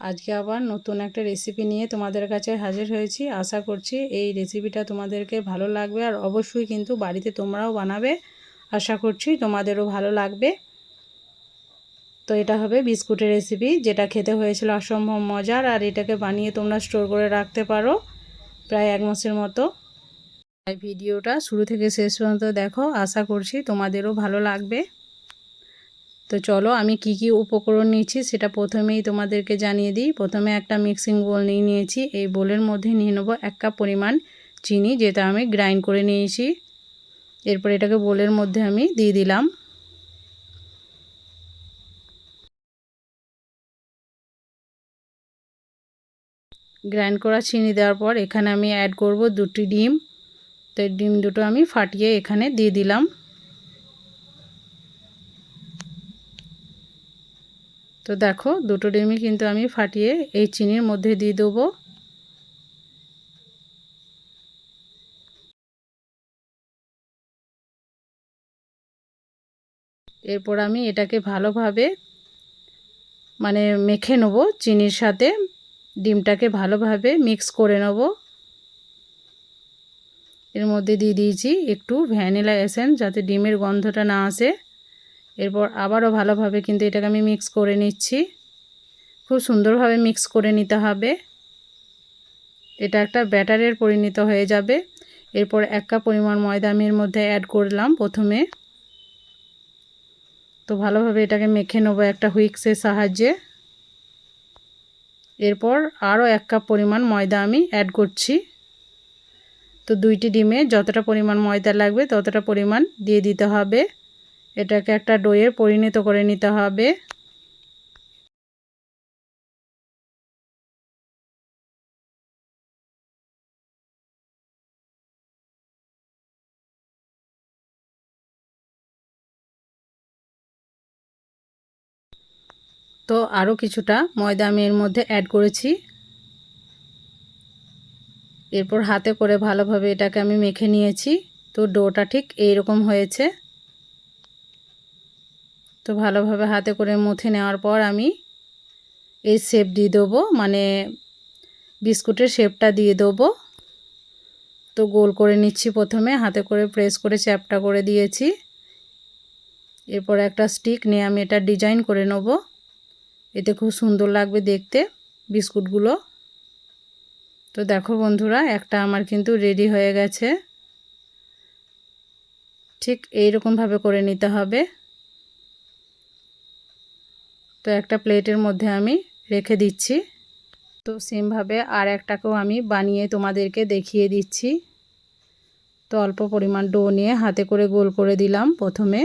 আজকে আবার নতুন একটা রেসিপি নিয়ে তোমাদের কাছে হাজির হয়েছি। আশা করছি এই রেসিপিটা তোমাদেরকে ভালো লাগবে আর অবশ্যই কিন্তু বাড়িতে তোমরাও বানাবে। আশা করছি তোমাদেরও ভালো লাগবে। তো এটা হবে বিস্কুটের রেসিপি যেটা খেতে হয়েছিল অসম্ভব মজার আর এটাকে বানিয়ে তোমরা স্টোর করে রাখতে পারো প্রায় এক মাসের মতো। ভিডিওটা শুরু থেকে শেষ পর্যন্ত দেখো। আশা করছি তোমাদেরও ভালো লাগবে। তো চলো আমি কি কি উপকরণ নিয়েছি সেটা প্রথমেই তোমাদেরকে জানিয়ে দিই। প্রথমে একটা মিক্সিং বোল নিয়ে নিয়েছি। এই বোলের মধ্যে নিয়ে নেব এক কাপ পরিমাণ চিনি, যেটা আমি গ্রাইন্ড করে নিয়েছি। এরপর এটাকে বোলের মধ্যে আমি দিয়ে দিলাম। গ্রাইন্ড করা চিনি দেওয়ার পর এখানে আমি অ্যাড করব দুটি ডিম। তো ডিম দুটো আমি ফাটিয়ে এখানে দিয়ে দিলাম। তো দেখো, দুটো ডিমই কিন্তু আমি ফাটিয়ে এই চিনির মধ্যে দিয়ে দেবো। এরপর আমি এটাকে ভালোভাবে মানে মেখে নেব চিনির সাথে। ডিমটাকে ভালোভাবে মিক্স করে নেব। এর মধ্যে দিয়ে দিয়েছি একটু ভ্যানিলা এসেন্স যাতে ডিমের গন্ধটা না আসে। এরপর আবারও ভালোভাবে কিন্তু এটাকে আমি মিক্স করে নিচ্ছি। খুব সুন্দরভাবে মিক্স করে নিতে হবে। এটা একটা ব্যাটারের পরিণত হয়ে যাবে। এরপর এক কাপ পরিমাণ ময়দা আমি এর মধ্যে অ্যাড করলাম প্রথমে। তো ভালোভাবে এটাকে মেখে নেব একটা হুইক্সের সাহায্যে। এরপর আরও এক কাপ পরিমাণ ময়দা আমি অ্যাড করছি। তো দুইটি ডিমে যতটা পরিমাণ ময়দা লাগবে ততটা পরিমাণ দিয়ে দিতে হবে। এটাকে একটা ডোয়ে পরিণত করে নিতে হবে। তো আরও কিছুটা ময়দা আমি এর মধ্যে অ্যাড করেছি। এরপর হাতে করে ভালোভাবে এটাকে আমি মেখে নিয়েছি। তো ডোটা ঠিক এইরকম হয়েছে। তো ভালোভাবে হাতে করে মুথে নেওয়ার পর আমি এই শেপ দিয়ে দেবো মানে বিস্কুটের শেপটা দিয়ে দেবো। তো গোল করে নিচ্ছি প্রথমে, হাতে করে প্রেস করে চ্যাপটা করে দিয়েছি। এরপর একটা স্টিক নিয়ে আমি এটা ডিজাইন করে নেব। এতে খুব সুন্দর লাগবে দেখতে বিস্কুটগুলো। তো দেখো বন্ধুরা, একটা আমার কিন্তু রেডি হয়ে গেছে। ঠিক এইরকমভাবে করে নিতে হবে। একটা প্লেটের মধ্যে আমি রেখে দিচ্ছি। তো সেমভাবে আর একটাকেও আমি বানিয়ে তোমাদেরকে দেখিয়ে দিচ্ছি। তো অল্প পরিমাণ ডো নিয়ে হাতে করে গোল করে দিলাম প্রথমে।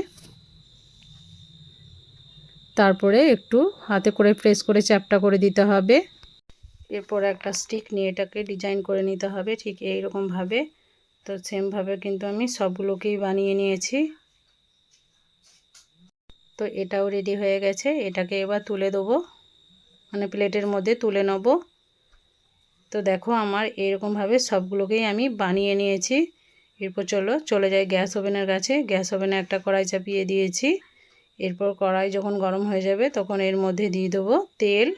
তারপরে একটু হাতে করে প্রেস করে চ্যাপটা করে দিতে হবে। এরপর একটা স্টিক নিয়ে এটাকে ডিজাইন করে নিতে হবে ঠিক এই রকমভাবে তো সেমভাবে কিন্তু আমি সবগুলোকেই বানিয়ে নিয়েছি। তো এটাও রেডি হয়ে গেছে। এটাকে এবার তুলে দেবো। মানে প্লেটের মধ্যে তুলে নেব। তো দেখো আমার এরকমভাবে সবগুলোকেই আমি বানিয়ে নিয়েছি। এরপর চলো, চলে যাই গ্যাস ওভেনের কাছে। গ্যাস ওভেনে একটা কড়াই চাপিয়ে দিয়েছি। এরপর কড়াই যখন গরম হয়ে যাবে তখন এর মধ্যে দিয়ে দেবো তেল।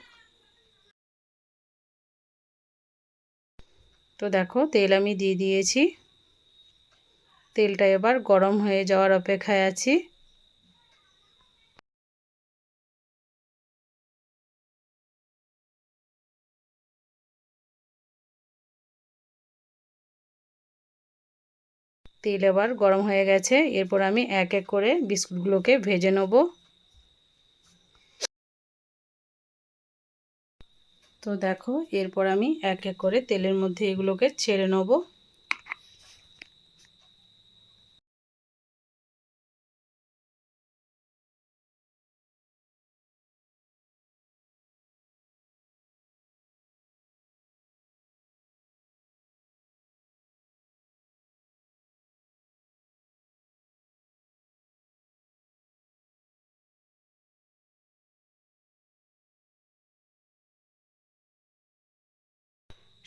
তো দেখো তেল আমি দিয়ে দিয়েছি। তেলটা এবার গরম হয়ে যাওয়ার অপেক্ষায় আছি। তেল এবার গরম হয়ে গেছে। এরপর আমি এক এক করে বিস্কুটগুলোকে ভেজে নেব। তো দেখো, এরপর আমি এক এক করে তেলের মধ্যে এগুলোকে ছেড়ে নেব।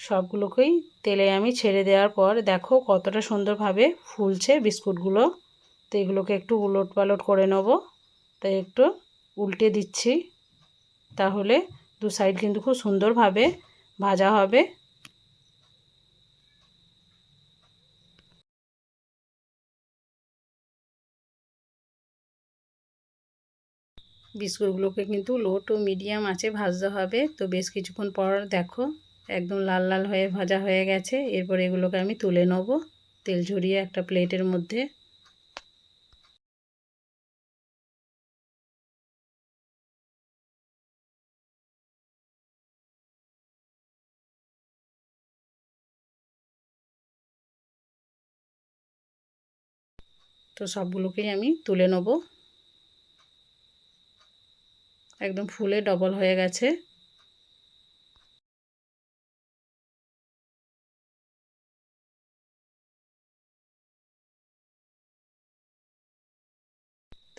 সবগুলোকেই তেলে আমি ছেড়ে দেওয়ার পর দেখো কতটা সুন্দরভাবে ফুলছে বিস্কুটগুলো। তো এগুলোকে একটু উলট পালট করে নেব। তাই একটু উল্টে দিচ্ছি। তাহলে দু সাইড কিন্তু খুব সুন্দরভাবে ভাজা হবে। বিস্কুটগুলোকে কিন্তু লো টু মিডিয়াম আছে ভাজতে হবে। তো বেশ কিছুক্ষণ পর দেখো একদম লাল লাল হয়ে ভাজা হয়ে গেছে। এরপর এগুলোকে আমি তুলে নেব তেল ঝরিয়ে একটা প্লেটের মধ্যে। তো সবগুলোকেই আমি তুলে নেব। একদম ফুলে ডবল হয়ে গেছে।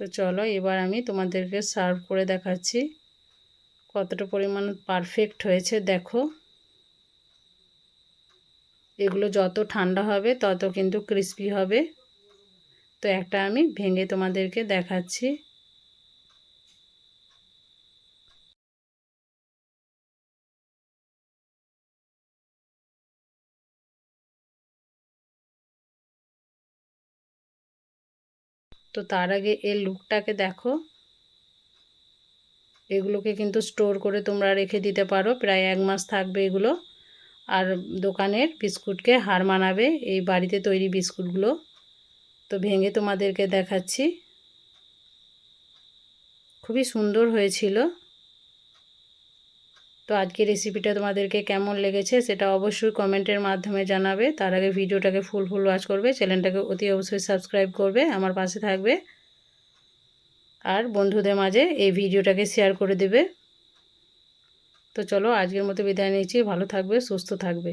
তো চলো এবার আমি তোমাদেরকে সার্ভ করে দেখাচ্ছি। কতটা পরিমাণ পারফেক্ট হয়েছে দেখো। এগুলো যত ঠান্ডা হবে, তত কিন্তু ক্রিস্পি হবে। তো একটা আমি ভেঙে তোমাদেরকে দেখাচ্ছি। তো তার আগে এর লুকটাকে দেখো। এগুলোকে কিন্তু স্টোর করে তোমরা রেখে দিতে পারো। প্রায় এক মাস থাকবে এগুলো। আর দোকানের বিস্কুটকে হার মানাবে এই বাড়িতে তৈরি বিস্কুটগুলো। তো ভেঙে তোমাদেরকে দেখাচ্ছি। খুবই সুন্দর হয়েছিল। তো আজকে রেসিপিটা তোমাদেরকে কেমন লেগেছে সেটা অবশ্যই কমেন্টের মাধ্যমে জানাবে। তার আগে ভিডিওটাকে ফুল ফুল ওয়াচ করবে। চ্যানেলটাকে অতি অবশ্যই সাবস্ক্রাইব করবে। আমার পাশে থাকবে। আর বন্ধুদের মাঝে এই ভিডিওটাকে শেয়ার করে দেবে। তো চলো আজকের মতো বিদায় নিচ্ছি। ভালো থাকবে, সুস্থ থাকবে।